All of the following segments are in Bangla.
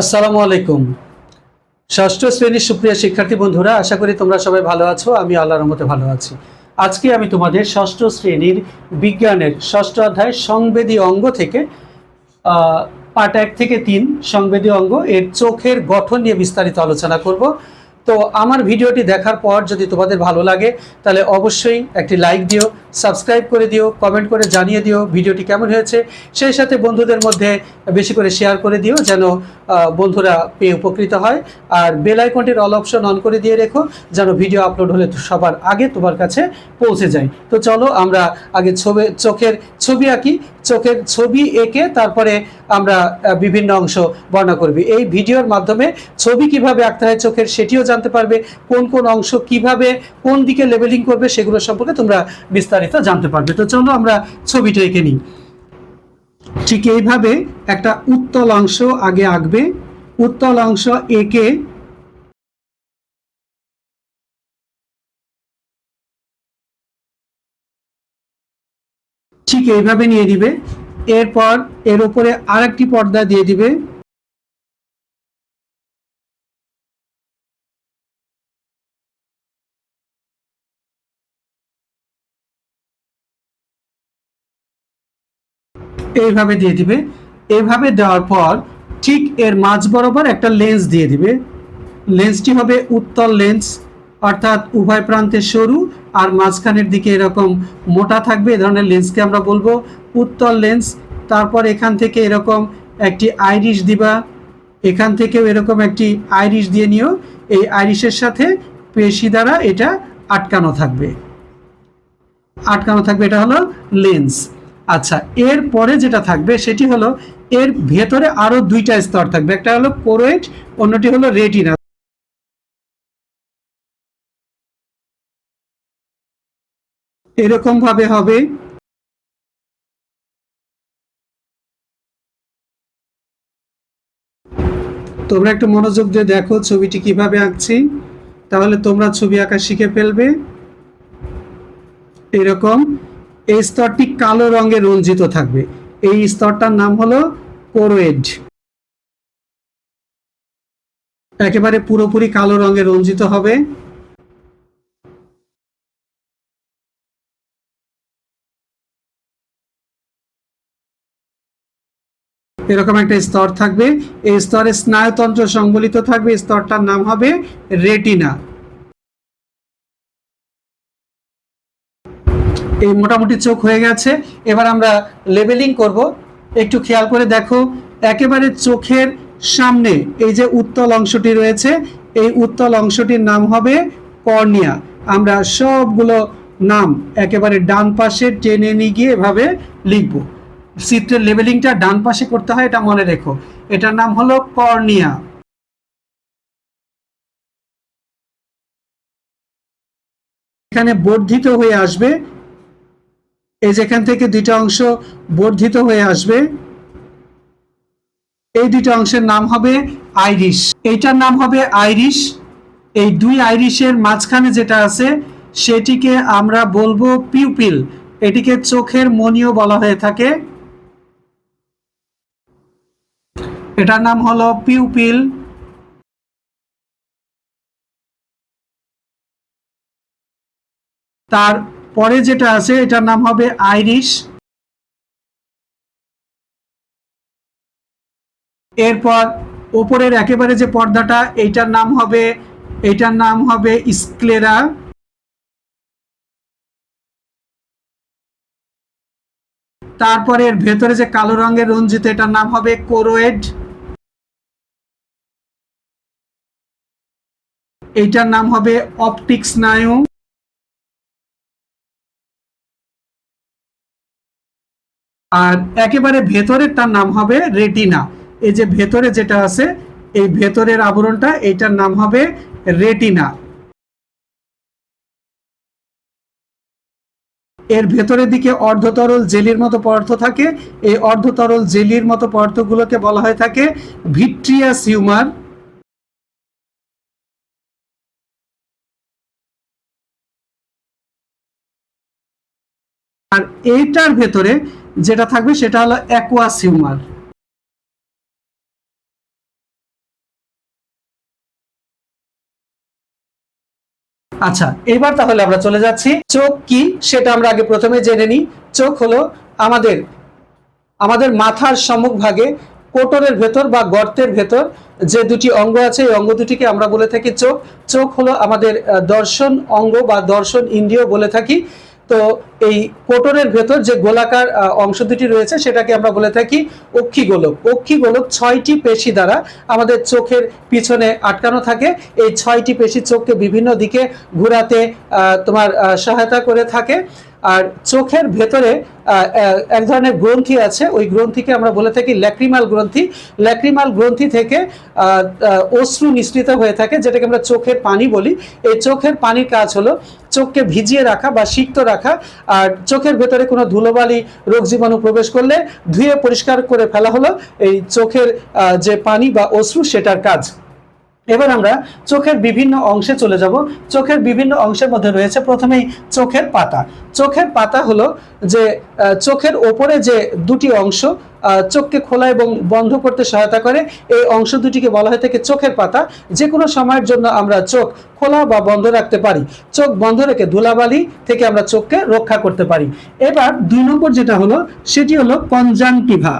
আসসালামু আলাইকুম। ষষ্ঠ শ্রেণির সুপ্রিয় শিক্ষার্থী বন্ধুরা, আশা করি তোমরা সবাই ভালো আছো, আমি আল্লাহর মতে ভালো আছি। আজকে আমি তোমাদের ষষ্ঠ শ্রেণির বিজ্ঞানের ষষ্ঠ অধ্যায় সংবেদী অঙ্গ থেকে পার্ট এক থেকে তিন সংবেদী অঙ্গ এর চোখের গঠন নিয়ে বিস্তারিত আলোচনা করব। তো আমার ভিডিওটি দেখার পর যদি তোমাদের ভালো লাগে, তাহলে অবশ্যই একটি লাইক দিও সাবস্ক্রাইব করে দিও কমেন্ট করে জানিয়ে দিও ভিডিওটি কেমন হয়েছে। সেই সাথে বন্ধুদের মধ্যে বেশি করে শেয়ার করে দিও যেন বন্ধুরা পেয়ে উপকৃত হয়। আর বেল আইকনটির অল অপশন অন করে দিয়ে রেখো, যেন ভিডিও আপলোড হলে সবার আগে তোমার কাছে পৌঁছে যায়। তো চলো আমরা আগে ছবি, চোখের ছবি আঁকি। চোখের ছবি এঁকে তারপরে আমরা বিভিন্ন অংশ বর্ণনা করবি। এই ভিডিওর মাধ্যমে ছবি কীভাবে আঁকতে হয় চোখের, সেটিও জানতে পারবে কোন কোন অংশ কীভাবে কোন দিকে লেভেলিং করবে সেগুলো সম্পর্কে তোমরা বিস্তারিত জানতে পারবে। তো চলো আমরা ছবিটা এঁকে নিই। ঠিক এইভাবে একটা উত্তল অংশ আগে আঁকবে। উত্তল অংশ এঁকে ঠিক এইভাবে নিয়ে দিবে। এরপর এর উপরে আরেকটি পর্দা দিয়ে দিবে। এইভাবে দিয়ে দিবে। এভাবে দেওয়ার পর ঠিক এর মাঝ বরাবর একটা লেন্স দিয়ে দিবে। লেন্সটি হবে উত্তল লেন্স অর্থাৎ উভয় প্রান্তে সরু, আর মাঝখানের দিকে এরকম মোটা থাকবে, এ ধরনের লেন্সকে আমরা বলব। উত্তল লেন্স তারপর এখান থেকে এরকম একটি আইরিশ দিবা। এখান থেকেও এরকম একটি আইরিশ দিয়ে নিও। এই আইরিশের সাথে পেশি দ্বারা এটা আটকানো থাকবে। আটকানো থাকবে, এটা হলো লেন্স আচ্ছা এর পরে যেটা থাকবে সেটি হলো এর ভেতরে আরও দুইটা স্তর থাকবে। একটা হলো কোরোয়েট অন্যটি হলো রেটিনা এরকম ভাবে হবে। তোমরা একটু মনোযোগ দিয়ে দেখো ছবিটি কীভাবে আঁকছি। তাহলে তোমরা ছবি আঁকা শিখে ফেলবে। এরকম। এই স্তরটি কালো রঙে রঞ্জিত থাকবে। এই স্তরটার নাম হলো কোরোয়েড একেবারে পুরোপুরি কালো রঙে রঞ্জিত হবে। এরকম একটা স্তর থাকবে। এই স্তরে স্নায়ুতন্ত্র সংবলিত থাকবে। স্তরটার নাম হবে রেটিনা। এই মোটামুটি চোখ হয়ে গেছে। এবার আমরা লেবেলিং করব। একটু খেয়াল করে দেখো, একেবারে চোখের সামনে এই যে উত্তল অংশটি রয়েছে, এই উত্তল অংশটির নাম হবে কর্নিয়া। আমরা সবগুলো নাম একেবারে ডান পাশে টেনে নিয়ে গিয়ে এভাবে লিখব। চিত্রের লেবেলিংটা ডান পাশে করতে হয়, এটা মনে রেখো। এটার নাম হলো কর্নিয়া। এখানে বর্ধিত হয়ে আসবে এই যেখান থেকে দুইটা অংশ বর্ধিত হয়ে আসবে, এই দুইটা অংশের নাম হবে আইরিশ। এইটার নাম হবে আইরিশ। এই দুই আইরিশের মাঝখানে যেটা আছে, সেটিকে আমরা বলব পিউপিল। এটিকে চোখের মনিও বলা হয়ে থাকে। এটার নাম হলো পিউপিল। তার পরে যেটা আছে, এটার নাম হবে আইরিশ। এরপর ওপরের একেবারে যে পর্দাটা, এইটার নাম হবে, এইটার নাম হবে স্ক্লেরা। তারপরে এর ভেতরে যে কালো রঙের রঞ্জিত, এটার নাম হবে কোরোয়েড। এইটার নাম হবে অপটিক স্নায়ু আর একেবারে ভেতরের তার নাম হবে রেটিনা। এই যে ভেতরে যেটা আছে, এই ভেতরের আবরণটা, এইটার নাম হবে রেটিনা। এর ভেতরের দিকে অর্ধতরল জেলির মতো পদার্থ থাকে। এই অর্ধতরল জেলির মতো পদার্থগুলোকে বলা হয়ে থাকে ভিট্রিয়াস হিউমার। আর এইটার ভেতরে যেটা থাকবে সেটা হলো অ্যাকোয়াস হিউমার আচ্ছা এবার তাহলে আমরা চলে যাচ্ছি। চোখ কি? সেটা আমরা আগে প্রথমে জেনে নিই। চোখ হলো আমাদের আমাদের মাথার সম্মুখভাগে কোটরের ভেতর বা গর্তের ভেতর যে দুটি অঙ্গ আছে, এই অঙ্গ দুটিকে আমরা বলে থাকি চোখ। চোখ হলো আমাদের দর্শন অঙ্গ বা দর্শন ইন্দ্রিয় বলে থাকি। তো এই কোটনের ভেতর যে গোলাকার অংশ দুটি রয়েছে, সেটাকে আমরা বলে থাকি অক্ষিগোলক অক্ষিগোলক ছয়টি পেশি দ্বারা আমাদের চোখের পিছনে আটকানো থাকে। এই ছয়টি পেশি চোখকে বিভিন্ন দিকে ঘুরাতে তোমার সহায়তা করে থাকে। আর চোখের ভেতরে এক ধরনের গ্রন্থি আছে। ওই গ্রন্থিকে আমরা বলে থাকি ল্যাক্রিমাল গ্রন্থি। ল্যাক্রিমাল গ্রন্থি থেকে অশ্রু নিঃসৃত হয়ে থাকে, যেটাকে আমরা চোখের পানি বলি। এই চোখের পানির কাজ হলো চোখকে ভিজিয়ে রাখা বা সিক্ত রাখা, আর চোখের ভেতরে কোনো ধুলোবালি, রোগ জীবাণু প্রবেশ করলে ধুয়ে পরিষ্কার করে ফেলা হলো। এই চোখের যে পানি বা অশ্রু, সেটার কাজ। এবার আমরা চোখের বিভিন্ন অংশে চলে যাব। চোখের বিভিন্ন অংশের মধ্যে রয়েছে প্রথমেই চোখের পাতা। চোখের পাতা হলো যে চোখের ওপরে যে দুটি অংশ চোখকে খোলা এবং বন্ধ করতে সহায়তা করে, এই অংশ দুটিকে বলা হয়ে থাকে চোখের পাতা। যে কোনো সময়ের জন্য আমরা চোখ খোলা বা বন্ধ রাখতে পারি। চোখ বন্ধ রেখে ধুলাবালি থেকে আমরা চোখকে রক্ষা করতে পারি। এবার দুই নম্বর যেটা হলো, সেটি হলো কনজাংটিভা।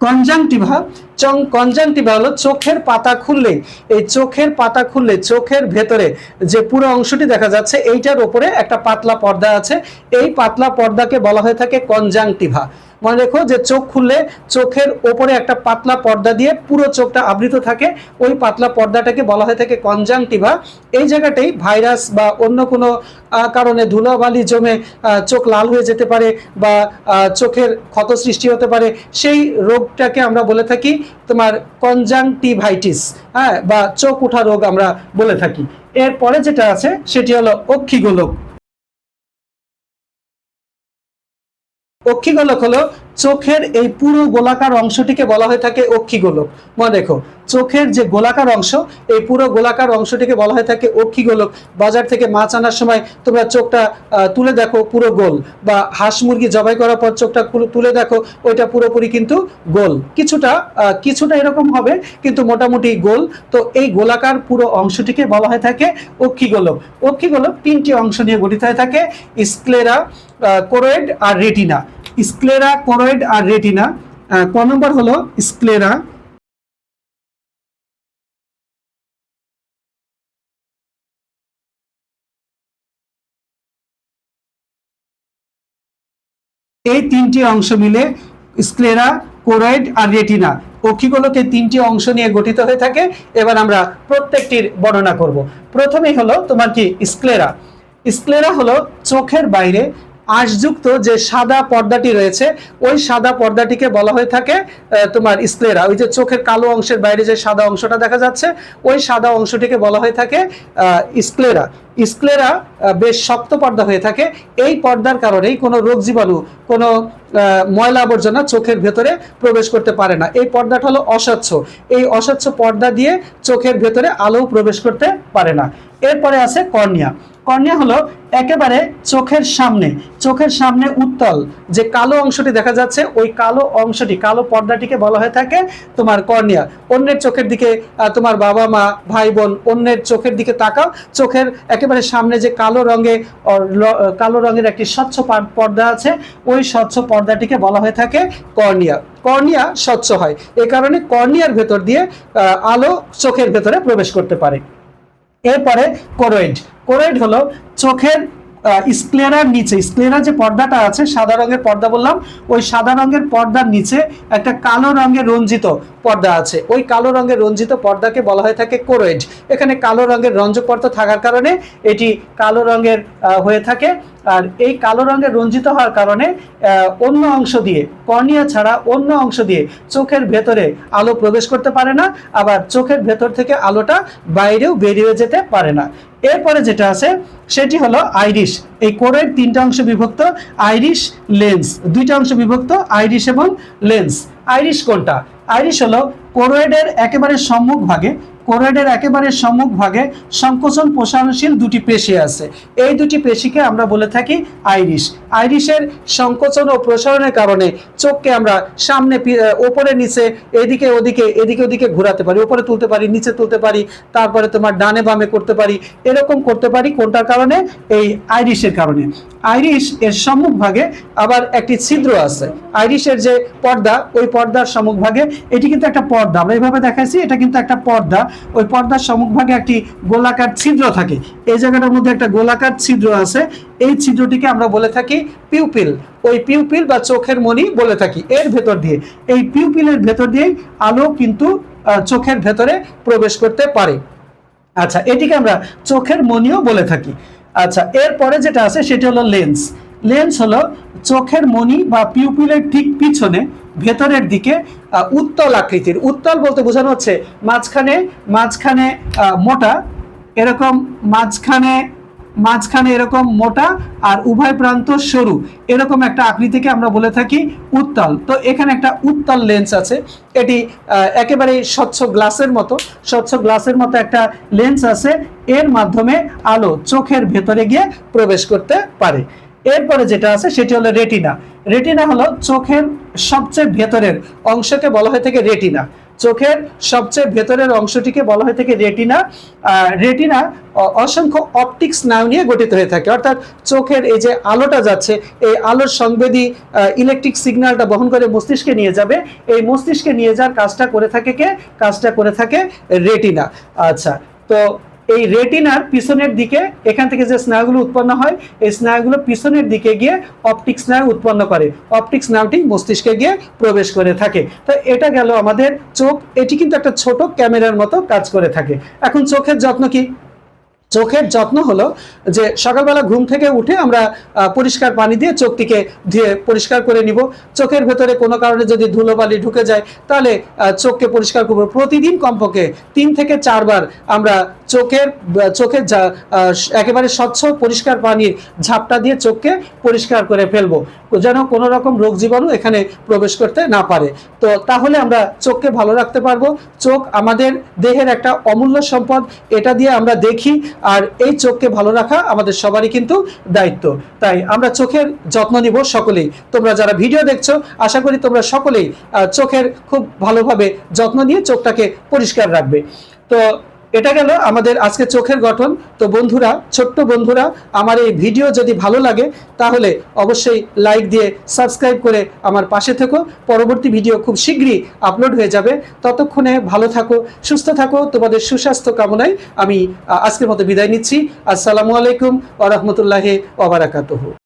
কনজাংটিভা চং কনজাংটিভা হলো চোখের পাতা খুললে। এই চোখের পাতা খুললে, চোখের ভেতরে যে পুরো অংশটি দেখা যাচ্ছে, এইটার ওপরে একটা পাতলা পর্দা আছে। এই পাতলা পর্দাকে বলা হয়ে থাকে কনজাংটিভা মনে রেখো যে চোখ খুললে চোখের ওপরে একটা পাতলা পর্দা দিয়ে পুরো চোখটা আবৃত থাকে। ওই পাতলা পর্দাটাকে বলা হয়ে থাকে কনজাংটিভা এই জায়গাটাই ভাইরাস বা অন্য কোনো কারণে ধুলাবালি জমে চোখ লাল হয়ে যেতে পারে বা চোখের ক্ষত সৃষ্টি হতে পারে, সেই রোগটাকে আমরা বলে থাকি তোমার কনজাংটিভাইটিস হ্যাঁ বা চোখ উঠা রোগ আমরা বলে থাকি। এরপরে যেটা আছে, সেটি হলো অক্ষিগোলক। অক্ষিগোলক হলো চোখের এই পুরো গোলাকার অংশটিকে বলা হয়ে থাকে অক্ষিগোলক। মনে দেখো চোখের যে গোলাকার অংশ, এই পুরো গোলাকার অংশটিকে বলা হয়ে থাকে অক্ষিগোলক। বাজার থেকে মাছ আনার সময় তোমরা চোখটা তুলে দেখো পুরো গোল বা হাঁস মুরগি জবাই করার পর চোখটা তুলে দেখো, ওইটা পুরোপুরি কিন্তু গোল। কিছুটা কিছুটা এরকম হবে, কিন্তু মোটামুটি গোল। তো এই গোলাকার পুরো অংশটিকে বলা হয়ে থাকে অক্ষিগোলক। অক্ষিগোলক তিনটি অংশ নিয়ে গঠিত হয়ে থাকে, স্ক্লেরা কোরয়েড আর রেটিনা স্ক্লেরা কোরয়েড আর রেটিনা ক নম্বর হলো স্ক্লেরা এই তিনটি অংশ মিলে স্ক্লেরা কোরয়েড আর রেটিনা অক্ষিগোলকের তিনটি অংশ নিয়ে গঠিত হয়ে থাকে। এবার আমরা প্রত্যেকটির বর্ণনা করব। প্রথমেই হলো তোমার কি স্ক্লেরা স্ক্লেরা হলো চোখের বাইরে আঁশযুক্ত যে সাদা পর্দাটি রয়েছে, ওই সাদা পর্দাটিকে বলা হয়ে থাকে তোমার স্ক্লেরা ওই যে চোখের কালো অংশের বাইরে যে সাদা অংশটা দেখা যাচ্ছে, ওই সাদা অংশটিকে বলা হয়ে থাকে স্ক্লেরা স্ক্লেরা বেশ শক্ত পর্দা হয়ে থাকে। এই পর্দার কারণেই কোনো রোগ জীবাণু, কোনো ময়লা আবর্জনা চোখের ভেতরে প্রবেশ করতে পারে না। এই পর্দাটা হলো অস্বচ্ছ। এই অস্বচ্ছ পর্দা দিয়ে চোখের ভেতরে আলো প্রবেশ করতে পারে না। এরপরে আছে কর্নিয়া। কর্নিয়া হলো একেবারে চোখের সামনে চোখের সামনে উত্তল। যে কালো অংশটি দেখা যাচ্ছে, ওই কালো অংশটি, কালো পর্দাটিকে বলা হয়ে থাকে তোমার কর্নিয়া। অন্যের চোখের দিকে তোমার বাবা মা, ভাই বোন, অন্যের চোখের দিকে তাকাও। চোখের একেবারে সামনে যে কালো রঙে কালো রঙের একটি স্বচ্ছ পার- পর্দা আছে, ওই স্বচ্ছ পর্দাটিকে বলা হয়ে থাকে কর্নিয়া। কর্নিয়া স্বচ্ছ হয়। এ কারণে কর্নিয়ার ভেতর দিয়ে আলো চোখের ভেতরে প্রবেশ করতে পারে। এরপরে কোরয়েড কোরয়েড হলো চোখের স্ক্লেরার নিচে। স্ক্লেরার যে পর্দাটা আছে, সাদা রঙের পর্দা বললাম, ওই সাদা রঙের পর্দার নিচে একটা কালো রঙের রঞ্জিত পর্দা আছে। ওই কালো রঙের রঞ্জিত পর্দাকে বলা হয়ে থাকে কোরয়েড এখানে কালো রঙের রঞ্জক পর্দা থাকার কারণে এটি কালো রঙের হয়ে থাকে। আর এই কালো রঙের রঞ্জিত হওয়ার কারণে অন্য অংশ দিয়ে, কর্নিয়া ছাড়া অন্য অংশ দিয়ে চোখের ভেতরে আলো প্রবেশ করতে পারে না, আবার চোখের ভেতর থেকে আলোটা বাইরেও বেরিয়ে যেতে পারে না। এরপরে যেটা আছে, সেটি হলো আইরিশ। এই কোরের তিনটা অংশ বিভক্ত, আইরিশ লেন্স। দুইটা অংশ বিভক্ত, আইরিশ এবং লেন্স। আইরিশ কোনটা? আইরিশ হলো কোরয়েডের একেবারে সম্মুখ ভাগে কোরয়েডের একেবারে সম্মুখ ভাগে সংকোচন প্রসারণশীল দুটি পেশি আছে। এই দুটি পেশিকে আমরা বলে থাকি আইরিশ। আইরিশের সংকোচন ও প্রসারণের কারণে চোখকে আমরা সামনে ওপরে, নিচে, এদিকে, ওদিকে এদিকে, ওদিকে ঘোরাতে পারি উপরে তুলতে পারি, নিচে তুলতে পারি, তারপরে তোমার ডানে বামে করতে পারি, এরকম করতে পারি কোনটার কারণে? এই আইরিশের কারণে। আইরিশ এর সম্মুখ ভাগে আবার একটি ছিদ্র আছে। আইরিশের যে পর্দা, ওই পর্দার সম্মুখ ভাগে এটি কিন্তু একটা পর্দা। আমরা এইভাবে দেখাইছি, এটা কিন্তু একটা পর্দা। ওই পর্দার সম্মুখ ভাগে একটি গোলাকার ছিদ্র থাকে। এই জায়গাটার মধ্যে একটা গোলাকার ছিদ্র আছে। এই ছিদ্রটিকে আমরা বলে থাকি পিউপিল। ওই পিউপিল বা চোখের মনি বলে থাকি এর ভেতর দিয়ে। এই পিউপিলের ভেতর দিয়েই আলো কিন্তু চোখের ভেতরে প্রবেশ করতে পারে। আচ্ছা এটিকে আমরা চোখের মনিও বলে থাকি। আচ্ছা এরপরে যেটা আছে সেটি হলো লেন্স। লেন্স হলো চোখের মনি বা পিউপিলের ঠিক পিছনে ভেতরের দিকে উত্তল আকৃতির। উত্তল বলতে বোঝানো হচ্ছে মাঝখানে মাঝখানে মোটা। এরকম মাঝখানে মাঝখানে এরকম মোটা আর উভয় প্রান্ত সরু। এরকম একটা আকৃতিকে আমরা বলে থাকি উত্তাল। তো এখানে একটা উত্তাল লেন্স আছে। এটি একেবারে স্বচ্ছ গ্লাসের মতো। স্বচ্ছ গ্লাসের মতো একটা লেন্স আছে। এর মাধ্যমে আলো চোখের ভেতরে গিয়ে প্রবেশ করতে পারে। এরপরে যেটা আছে, সেটি হলো রেটিনা। রেটিনা হলো চোখের সবচেয়ে ভেতরের অংশকে বলা হয়ে থাকে রেটিনা। চোখের সবচেয়ে ভেতরের অংশটিকে বলা হয়ে থাকে রেটিনা। রেটিনা অসংখ্য অপটিক্স স্নায়ু নিয়ে গঠিত হয়ে থাকে। অর্থাৎ চোখের এই যে আলোটা যাচ্ছে, এই আলোর সংবেদী ইলেকট্রিক সিগন্যালটা বহন করে মস্তিষ্কে নিয়ে যাবে। এই মস্তিষ্কে নিয়ে যাওয়ার কাজটা করে থাকে কে? কাজটা করে থাকে রেটিনা। আচ্ছা তো এই রেটিনার পিছনের দিকে, এখান থেকে যে স্নায়ুগুলো উৎপন্ন হয়, এই স্নায়ুগুলো পিছনের দিকে গিয়ে অপটিক স্নায়ু উৎপন্ন করে। অপটিক স্নায়ুটি মস্তিষ্কে গিয়ে প্রবেশ করে থাকে। তো এটা গেল আমাদের চোখ। এটি কিন্তু একটা ছোট ক্যামেরার মতো কাজ করে থাকে। এখন চোখের যত্ন কি? চোখের যত্ন হলো যে সকালবেলা ঘুম থেকে উঠে আমরা পরিষ্কার পানি দিয়ে চোখটিকে ধুয়ে পরিষ্কার করে নিব। চোখের ভেতরে কোনো কারণে যদি ধুলোবালি ঢুকে যায়, তাহলে চোখকে পরিষ্কার করব। প্রতিদিন কমপক্ষে তিন থেকে চারবার আমরা চোখের চোখের একেবারে স্বচ্ছ, পরিষ্কার পানির ঝাপটা দিয়ে চোখকে পরিষ্কার করে ফেলব। যেন কোনো রকম রোগ জীবাণু এখানে প্রবেশ করতে না পারে। তো তাহলে আমরা চোখকে ভালো রাখতে পারব। চোখ আমাদের দেহের একটা অমূল্য সম্পদ। এটা দিয়ে আমরা দেখি, আর এই চোখকে ভালো রাখা আমাদের সবারই কিন্তু দায়িত্ব। তাই আমরা চোখের যত্ন নিব সকলেই। তোমরা যারা ভিডিও দেখছ, আশা করি তোমরা সকলেই চোখের খুব ভালোভাবে যত্ন নিয়ে চোখটাকে পরিষ্কার রাখবে। তো এটা গেল আমাদের আজকে চোখের গঠন। তো বন্ধুরা, ছোট্ট বন্ধুরা, আমার এই ভিডিও যদি ভালো লাগে, তাহলে অবশ্যই লাইক দিয়ে সাবস্ক্রাইব করে আমার পাশে থেকো। পরবর্তী ভিডিও খুব শীঘ্রই আপলোড হয়ে যাবে। ততক্ষণে ভালো থাকো, সুস্থ থাকো, তোমাদের সুস্বাস্থ্য কামনায় আমি আজকের মতো বিদায় নিচ্ছি। আসসালামু আলাইকুম ওরহমতুল্লাহ ওবরাকাতহ